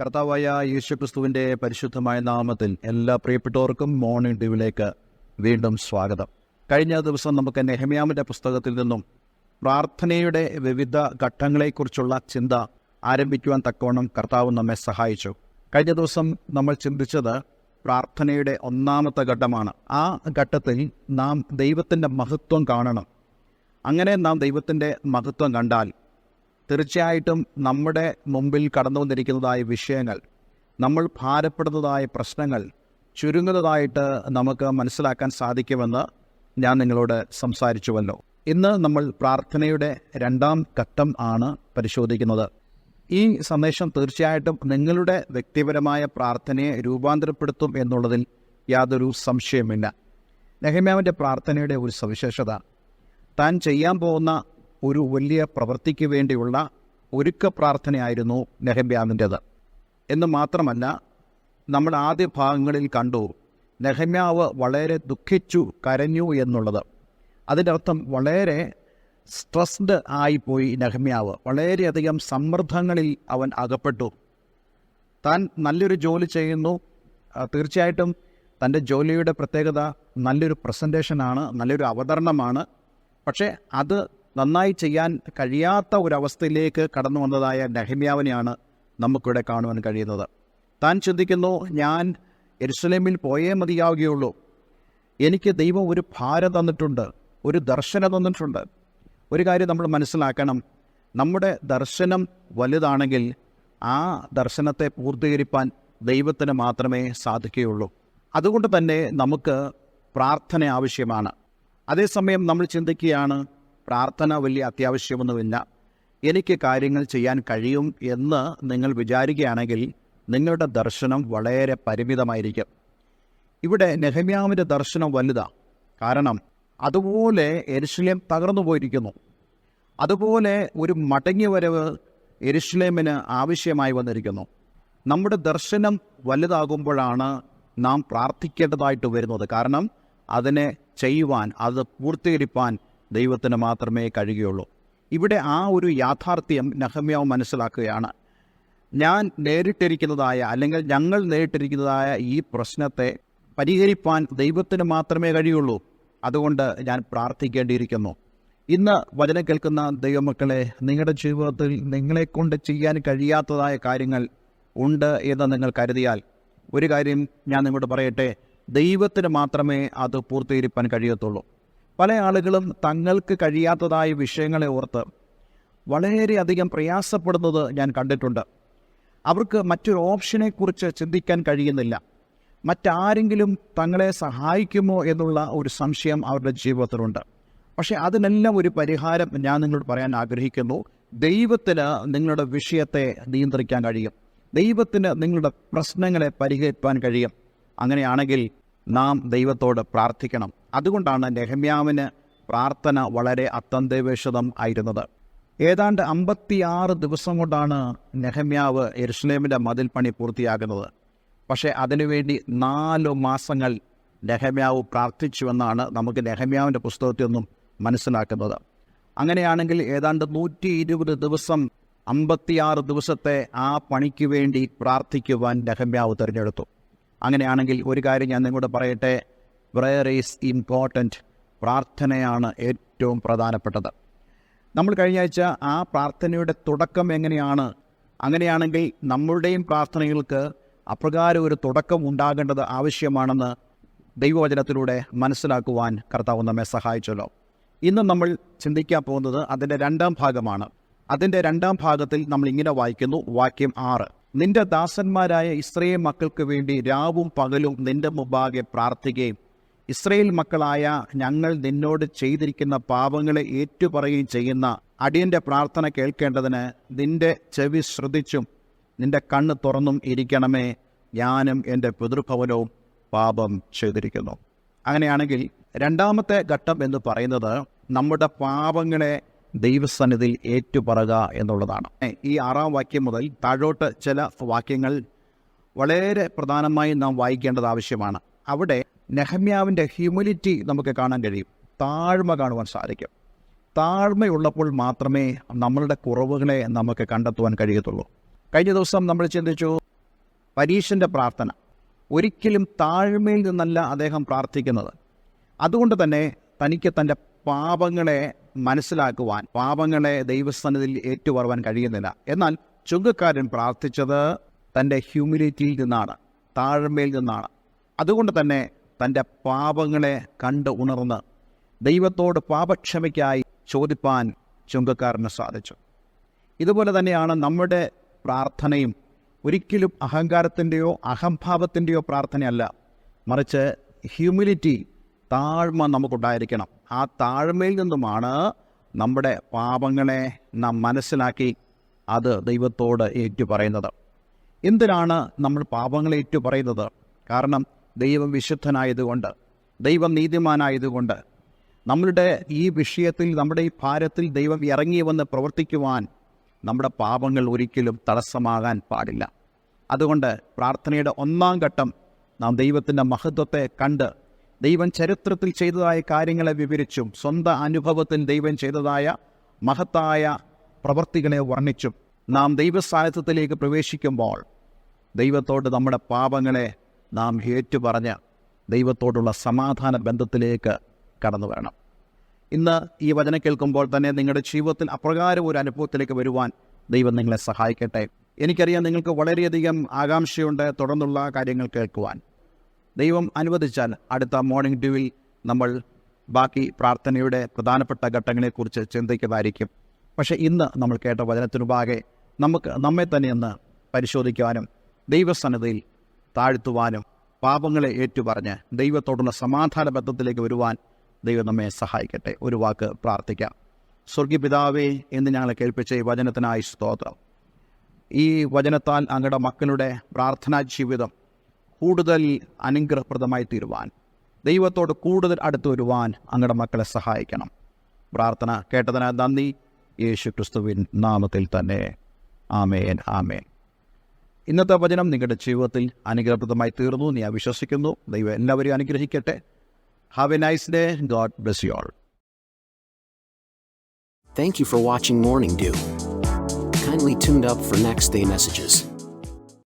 കർത്താവായ യേശുക്രിസ്തുവിന്റെ പരിശുദ്ധമായ നാമത്തിൽ എല്ലാ പ്രിയപ്പെട്ടവർക്കും മോർണിംഗ് ഡ്യൂവിലേക്ക് വീണ്ടും സ്വാഗതം. കഴിഞ്ഞ ദിവസം നമുക്ക് നെഹമ്യാമിന്റെ പുസ്തകത്തിൽ നിന്നും പ്രാർത്ഥനയുടെ വിവിധ ഘട്ടങ്ങളെക്കുറിച്ചുള്ള ചിന്ത ആരംഭിക്കുവാൻ തക്കവണ്ണം കർത്താവ് നമ്മെ സഹായിച്ചു. കഴിഞ്ഞ ദിവസം നമ്മൾ ചിന്തിച്ചത് പ്രാർത്ഥനയുടെ ഒന്നാമത്തെ ഘട്ടമാണ്. ആ ഘട്ടത്തിൽ നാം ദൈവത്തിന്റെ മഹത്വം കാണണം. അങ്ങനെ നാം ദൈവത്തിന്റെ മഹത്വം കണ്ടാൽ തീർച്ചയായിട്ടും നമ്മുടെ മുമ്പിൽ കടന്നു വന്നിരിക്കുന്നതായ വിഷയങ്ങൾ നമ്മൾ ഭാരപ്പെടുന്നതായ പ്രശ്നങ്ങൾ ചുരുങ്ങുന്നതായിട്ട് നമുക്ക് മനസ്സിലാക്കാൻ സാധിക്കുമെന്ന് ഞാൻ നിങ്ങളോട് സംസാരിച്ചുവല്ലോ. ഇന്ന് നമ്മൾ പ്രാർത്ഥനയുടെ രണ്ടാം ഘട്ടം ആണ് പരിശോധിക്കുന്നത്. ഈ സന്ദേശം തീർച്ചയായിട്ടും നിങ്ങളുടെ വ്യക്തിപരമായ പ്രാർത്ഥനയെ രൂപാന്തരപ്പെടുത്തും എന്നുള്ളതിൽ യാതൊരു സംശയമില്ല നെഹമ്യാവിന്റെ പ്രാർത്ഥനയുടെ ഒരു സവിശേഷത താൻ ചെയ്യാൻ പോകുന്ന ഒരു വലിയ പ്രവൃത്തിക്ക് വേണ്ടിയുള്ള ഒരുക്ക പ്രാർത്ഥനയായിരുന്നു നെഹമ്യാവിന്റേത്. എന്ന് മാത്രമല്ല നമ്മൾ ആദ്യ ഭാഗങ്ങളിൽ കണ്ടു നെഹമ്യാവ് വളരെ ദുഃഖിച്ചു കരഞ്ഞു എന്നുള്ളത്. അതിന്റെ അർത്ഥം വളരെ സ്ട്രെസ്ഡ് ആയിപ്പോയി നെഹമ്യാവ്. വളരെയധികം സമ്മർദ്ദങ്ങളിൽ അവൻ അകപ്പെട്ടു. താൻ നല്ലൊരു ജോലി ചെയ്യുന്നു. തീർച്ചയായിട്ടും തന്റെ ജോലിയുടെ പ്രത്യേകത നല്ലൊരു പ്രസന്റേഷനാണ് നല്ലൊരു അവതരണമാണ്. പക്ഷേ അത് നന്നായി ചെയ്യാൻ കഴിയാത്ത ഒരവസ്ഥയിലേക്ക് കടന്നു വന്നതായ നെഹമ്യാവിനെയാണ് നമുക്കിവിടെ കാണുവാൻ കഴിയുന്നത്. താൻ ചിന്തിക്കുന്നു ഞാൻ എരുസലേമിൽ പോയേ മതിയാവുകയുള്ളൂ. എനിക്ക് ദൈവം ഒരു ഭാരം തന്നിട്ടുണ്ട് ഒരു ദർശനം തന്നിട്ടുണ്ട്. ഒരു കാര്യം നമ്മൾ മനസ്സിലാക്കണം നമ്മുടെ ദർശനം വലുതാണെങ്കിൽ ആ ദർശനത്തെ പൂർത്തീകരിപ്പാൻ ദൈവത്തിന് മാത്രമേ സാധിക്കുകയുള്ളൂ. അതുകൊണ്ട് തന്നെ നമുക്ക് പ്രാർത്ഥന ആവശ്യമാണ്. അതേസമയം നമ്മൾ ചിന്തിക്കുകയാണ് പ്രാർത്ഥന വലിയ അത്യാവശ്യമൊന്നുമില്ല. എനിക്ക് കാര്യങ്ങൾ ചെയ്യാൻ കഴിയും എന്ന് നിങ്ങൾ വിചാരിക്കുകയാണെങ്കിൽ നിങ്ങളുടെ ദർശനം വളരെ പരിമിതമായിരിക്കും. ഇവിടെ നെഹമ്യാവിന്റെ ദർശനം വലുതാ. കാരണം അതുപോലെ എരിശ്ലേം തകർന്നു പോയിരിക്കുന്നു. അതുപോലെ ഒരു മടങ്ങി വരവ് എരിശ്ലേമിന് ആവശ്യമായി വന്നിരിക്കുന്നു. നമ്മുടെ ദർശനം വലുതാകുമ്പോഴാണ് നാം പ്രാർത്ഥിക്കേണ്ടതായിട്ട് വരുന്നത്. കാരണം അതിനെ ചെയ്യുവാൻ അത് പൂർത്തീകരിപ്പാൻ ദൈവത്തിന് മാത്രമേ കഴിയുകയുള്ളൂ. ഇവിടെ ആ ഒരു യാഥാർത്ഥ്യം നഹമ്യാവ് മനസ്സിലാക്കുകയാണ്. ഞാൻ നേരിട്ടിരിക്കുന്നതായ അല്ലെങ്കിൽ ഞങ്ങൾ നേരിട്ടിരിക്കുന്നതായ ഈ പ്രശ്നത്തെ പരിഹരിപ്പാൻ ദൈവത്തിന് മാത്രമേ കഴിയുള്ളൂ. അതുകൊണ്ട് ഞാൻ പ്രാർത്ഥിക്കേണ്ടിയിരിക്കുന്നു. ഇന്ന് വചനം കേൾക്കുന്ന ദൈവമക്കളെ നിങ്ങളുടെ ജീവിതത്തിൽ നിങ്ങളെക്കൊണ്ട് ചെയ്യാൻ കഴിയാത്തതായ കാര്യങ്ങൾ ഉണ്ട് എന്ന് നിങ്ങൾ കരുതിയാൽ ഒരു കാര്യം ഞാൻ നിങ്ങളോട് പറയട്ടെ ദൈവത്തിന് മാത്രമേ അത് പൂർത്തീകരിപ്പാൻ കഴിയത്തുള്ളൂ. പല ആളുകളും തങ്ങൾക്ക് കഴിയാത്തതായ വിഷയങ്ങളെ ഓർത്ത് വളരെയധികം പ്രയാസപ്പെടുന്നത് ഞാൻ കണ്ടിട്ടുണ്ട്. അവർക്ക് മറ്റൊരു ഓപ്ഷനെക്കുറിച്ച് ചിന്തിക്കാൻ കഴിയുന്നില്ല. മറ്റാരെങ്കിലും തങ്ങളെ സഹായിക്കുമോ എന്നുള്ള ഒരു സംശയം അവരുടെ ജീവിതത്തിലുണ്ട്. പക്ഷേ അതിനെല്ലാം ഒരു പരിഹാരം ഞാൻ നിങ്ങളോട് പറയാൻ ആഗ്രഹിക്കുന്നു. ദൈവത്തിന് നിങ്ങളുടെ വിഷയത്തെ നിയന്ത്രിക്കാൻ കഴിയും. ദൈവത്തിന് നിങ്ങളുടെ പ്രശ്നങ്ങളെ പരിഹരിപ്പാൻ കഴിയും. അങ്ങനെയാണെങ്കിൽ നാം ദൈവത്തോട് പ്രാർത്ഥിക്കണം. അതുകൊണ്ടാണ് നെഹമ്യാവിന് പ്രാർത്ഥന വളരെ അത്യന്താപേക്ഷിതം ആയിരുന്നത്. ഏതാണ്ട് അമ്പത്തിയാറ് ദിവസം കൊണ്ടാണ് നെഹമ്യാവ് എരുസലേമിന്റെ മതിൽ പണി പൂർത്തിയാകുന്നത്. പക്ഷേ അതിനുവേണ്ടി നാല് മാസങ്ങൾ നെഹമ്യാവ് പ്രാർത്ഥിച്ചുവെന്നാണ് നമുക്ക് നെഹമ്യാവിന്റെ പുസ്തകത്തിൽ നിന്നും മനസ്സിലാക്കുന്നത്. അങ്ങനെയാണെങ്കിൽ ഏതാണ്ട് നൂറ്റി ഇരുപത് ദിവസം അമ്പത്തിയാറ് ദിവസത്തെ ആ പണിക്ക് വേണ്ടി പ്രാർത്ഥിക്കുവാൻ നെഹമ്യാവ് തിരഞ്ഞെടുത്തു. അങ്ങനെയാണെങ്കിൽ ഒരു കാര്യം ഞാൻ നിങ്ങളോട് പറയട്ടെ പ്രയർ ഈസ് ഇമ്പോർട്ടന്റ് പ്രാർത്ഥനയാണ് ഏറ്റവും പ്രധാനപ്പെട്ടത്. നമ്മൾ കഴിഞ്ഞ ആഴ്ച ആ പ്രാർത്ഥനയുടെ തുടക്കം എങ്ങനെയാണ്? അങ്ങനെയാണെങ്കിൽ നമ്മളുടെയും പ്രാർത്ഥനകൾക്ക് അപ്രകാരം ഒരു തുടക്കം ഉണ്ടാകേണ്ടത് ആവശ്യമാണെന്ന് ദൈവവചനത്തിലൂടെ മനസ്സിലാക്കുവാൻ കർത്താവ് നമ്മെ സഹായിച്ചല്ലോ. ഇന്ന് നമ്മൾ ചിന്തിക്കാൻ പോകുന്നത് അതിന്റെ രണ്ടാം ഭാഗമാണ്. അതിന്റെ രണ്ടാം ഭാഗത്തിൽ നമ്മൾ ഇങ്ങനെ വായിക്കുന്നു വാക്യം ആറ്. നിന്റെ ദാസന്മാരായ ഇസ്രയേൽ മക്കൾക്ക് വേണ്ടി രാവും പകലും നിന്റെ മുമ്പാകെ പ്രാർത്ഥിക്കുകയും ഇസ്രയേൽ മക്കളായ ഞങ്ങൾ നിന്നോട് ചെയ്തിരിക്കുന്ന പാപങ്ങളെ ഏറ്റുപറയുകയും ചെയ്യുന്ന അടിയന്റെ പ്രാർത്ഥന കേൾക്കേണ്ടതിന് നിന്റെ ചെവി ശ്രദ്ധിച്ചും നിന്റെ കണ്ണ് തുറന്നും ഇരിക്കണമേ. ഞാനും എന്റെ പിതൃഭവനവും പാപം ചെയ്തിരിക്കുന്നു. അങ്ങനെയാണെങ്കിൽ രണ്ടാമത്തെ ഘട്ടം എന്ന് പറയുന്നത് നമ്മുടെ പാപങ്ങളെ ദൈവസന്നിധിയിൽ ഏറ്റുപറക എന്നുള്ളതാണ്. ഈ ആറാം വാക്യം മുതൽ താഴോട്ട് ചില വാക്യങ്ങൾ വളരെ പ്രധാനമായി നാം വായിക്കേണ്ടത് ആവശ്യമാണ്. അവിടെ നെഹമ്യാവിന്റെ ഹ്യൂമിലിറ്റി നമുക്ക് കാണാൻ കഴിയും. താഴ്മ കാണുവാൻ സാധിക്കും. താഴ്മയുള്ളപ്പോൾ മാത്രമേ നമ്മളുടെ കുറവുകളെ നമുക്ക് കണ്ടെത്തുവാൻ കഴിയത്തുള്ളൂ. കഴിഞ്ഞ ദിവസം നമ്മൾ ചിന്തിച്ചു പരീക്ഷന്റെ പ്രാർത്ഥന. ഒരിക്കലും താഴ്മയിൽ നിന്നല്ല അദ്ദേഹം പ്രാർത്ഥിക്കുന്നത്. അതുകൊണ്ട് തന്നെ തനിക്ക് തന്റെ പാപങ്ങളെ മനസ്സിലാക്കുവാൻ പാപങ്ങളെ ദൈവസ്ഥാനത്തിൽ ഏറ്റുപറവാൻ കഴിയുന്നില്ല. എന്നാൽ ചുങ്കക്കാരൻ പ്രാർത്ഥിച്ചത് തന്റെ ഹ്യൂമിലിറ്റിയിൽ നിന്നാണ് താഴ്മയിൽ നിന്നാണ്. അതുകൊണ്ട് തന്നെ തന്റെ പാപങ്ങളെ കണ്ട് ഉണർന്ന് ദൈവത്തോട് പാപക്ഷമയ്ക്കായി ചോദിപ്പാൻ ചുങ്കക്കാരന് സാധിച്ചു. ഇതുപോലെ തന്നെയാണ് നമ്മുടെ പ്രാർത്ഥനയും ഒരിക്കലും അഹങ്കാരത്തിന്റെയോ അഹംഭാവത്തിന്റെയോ പ്രാർത്ഥനയല്ല. മറിച്ച് ഹ്യൂമിലിറ്റി താഴ്മ നമുക്കുണ്ടായിരിക്കണം. ആ താഴ്മയിൽ നിന്നുമാണ് നമ്മുടെ പാപങ്ങളെ നാം മനസ്സിലാക്കി അത് ദൈവത്തോട് ഏറ്റു പറയുന്നത് എന്തിനാണ് നമ്മൾ പാപങ്ങളെ ഏറ്റു പറയുന്നത് കാരണം ദൈവം വിശുദ്ധനായതുകൊണ്ട് ദൈവം നീതിമാനായതുകൊണ്ട് നമ്മളുടെ ഈ വിഷയത്തിൽ നമ്മുടെ ഈ ഭാരത്തിൽ ദൈവം ഇറങ്ങി വന്ന് പ്രവർത്തിക്കുവാൻ നമ്മുടെ പാപങ്ങൾ ഒരിക്കലും തടസ്സമാകാൻ പാടില്ല. അതുകൊണ്ട് പ്രാർത്ഥനയുടെ ഒന്നാം ഘട്ടം നാം ദൈവത്തിന്റെ മഹത്വത്തെ കണ്ട് ദൈവം ചരിത്രത്തിൽ ചെയ്തതായ കാര്യങ്ങളെ വിവരിച്ചും സ്വന്തം അനുഭവത്തിൽ ദൈവം ചെയ്തതായ മഹത്തായ പ്രവർത്തികളെ വർണിച്ചും നാം ദൈവസാന്നിധ്യത്തിലേക്ക് പ്രവേശിക്കുമ്പോൾ ദൈവത്തോട് നമ്മുടെ പാപങ്ങളെ നാം ഏറ്റുപറഞ്ഞ് ദൈവത്തോടുള്ള സമാധാന ബന്ധത്തിലേക്ക് കടന്നു വരണം. ഇന്ന് ഈ വചനം കേൾക്കുമ്പോൾ തന്നെ നിങ്ങളുടെ ജീവിതത്തിൽ അപ്രകാരം ഒരു അനുഭവത്തിലേക്ക് വരുവാൻ ദൈവം നിങ്ങളെ സഹായിക്കട്ടെ. എനിക്കറിയാം നിങ്ങൾക്ക് വളരെയധികം ആകാംക്ഷയുണ്ട് തുടർന്നുള്ള കാര്യങ്ങൾ കേൾക്കുവാൻ. ദൈവം അനുവദിച്ചാൽ അടുത്ത മോർണിംഗ് ഡ്യൂവിൽ നമ്മൾ ബാക്കി പ്രാർത്ഥനയുടെ പ്രധാനപ്പെട്ട ഘട്ടങ്ങളെക്കുറിച്ച് ചിന്തിക്കുന്നതായിരിക്കും. പക്ഷേ ഇന്ന് നമ്മൾ കേട്ട വചനത്തിനുപാകെ നമുക്ക് നമ്മെ തന്നെ ഒന്ന് പരിശോധിക്കുവാനും ദൈവസന്നതയിൽ താഴ്ത്തുവാനും പാപങ്ങളെ ഏറ്റുപറഞ്ഞ് ദൈവത്തോടുള്ള സമാധാന ബന്ധത്തിലേക്ക് വരുവാൻ ദൈവം നമ്മെ സഹായിക്കട്ടെ. ഒരു വാക്ക് പ്രാർത്ഥിക്കാം. സ്വർഗീപിതാവേ എന്ന് ഞങ്ങളെ കേൾപ്പിച്ച ഈ വചനത്തിനായി സ്തോത്രം. ഈ വചനത്താൽ അങ്ങയുടെ മക്കളുടെ പ്രാർത്ഥനാ ജീവിതം കൂടുതൽ അനുഗ്രഹപ്രദമായി തീരുവാൻ ദൈവത്തോട് കൂടുതൽ അടുത്ത് വരുവാൻ അങ്ങയുടെ മക്കളെ സഹായിക്കണം. പ്രാർത്ഥന കേട്ടതിന് നന്ദി. യേശു ക്രിസ്തുവിൻ നാമത്തിൽ തന്നെ. ആമേൻ ആമേൻ. ഇന്നത്തെ വചനം നിങ്ങളുടെ ജീവിതത്തിൽ അനുഗ്രഹപ്രദമായി തീർന്നു എന്ന് ഞാൻ വിശ്വസിക്കുന്നു ദൈവം എല്ലാവരെയും അനുഗ്രഹിക്കട്ടെ have a nice day God bless you all Thank you for watching Morning Dew. Kindly tuned up for next day messages.